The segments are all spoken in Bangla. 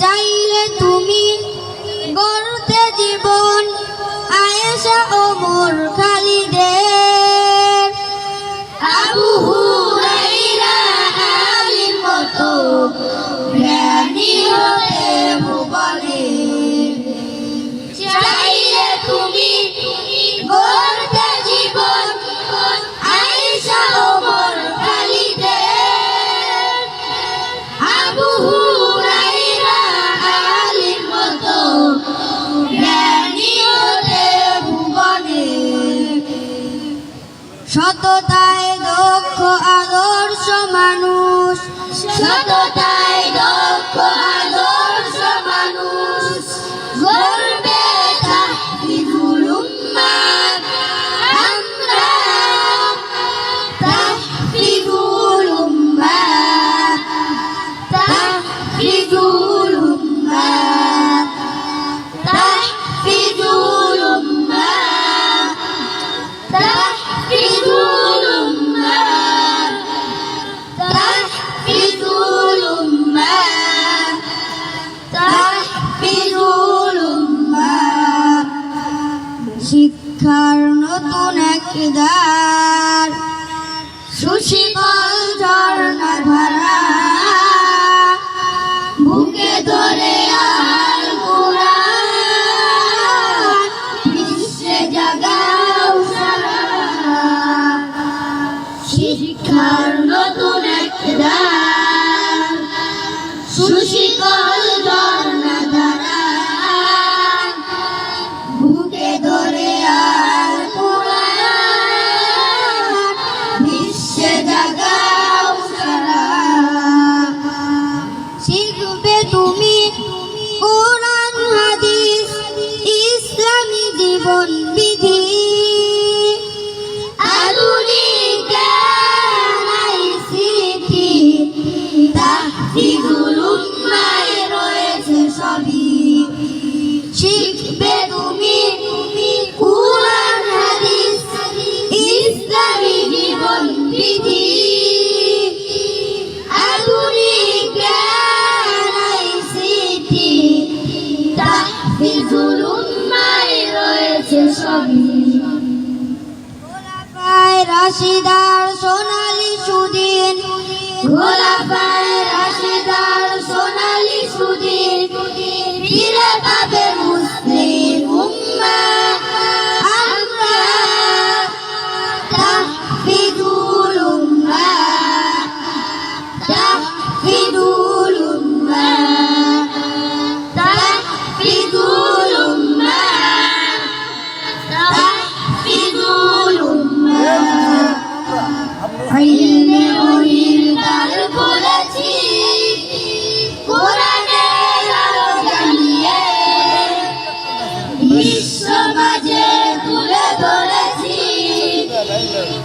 চাইলে তুমি গড়তে জীবন আয়েশা ও মোর খালিদের সততায় দক্ষ আদর্শ মানুষ। সততায় দক্ষ আদর্শ শিক্ষার নতুন এক দার সুশীতল ঝর্ণা ধারা রশিদার রয়েছে সোনালি সুদিন। ঘোলা পায় রশিদার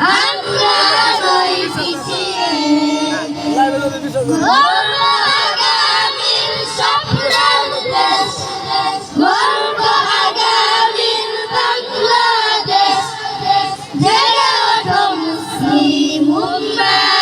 আমরা রই পিছিয়ে গোরা আগামীর স্বপ্নের দেশ গর্ব আগামীর বাংলাদেশ জেগে ওঠো মুসলিম উম্মাহ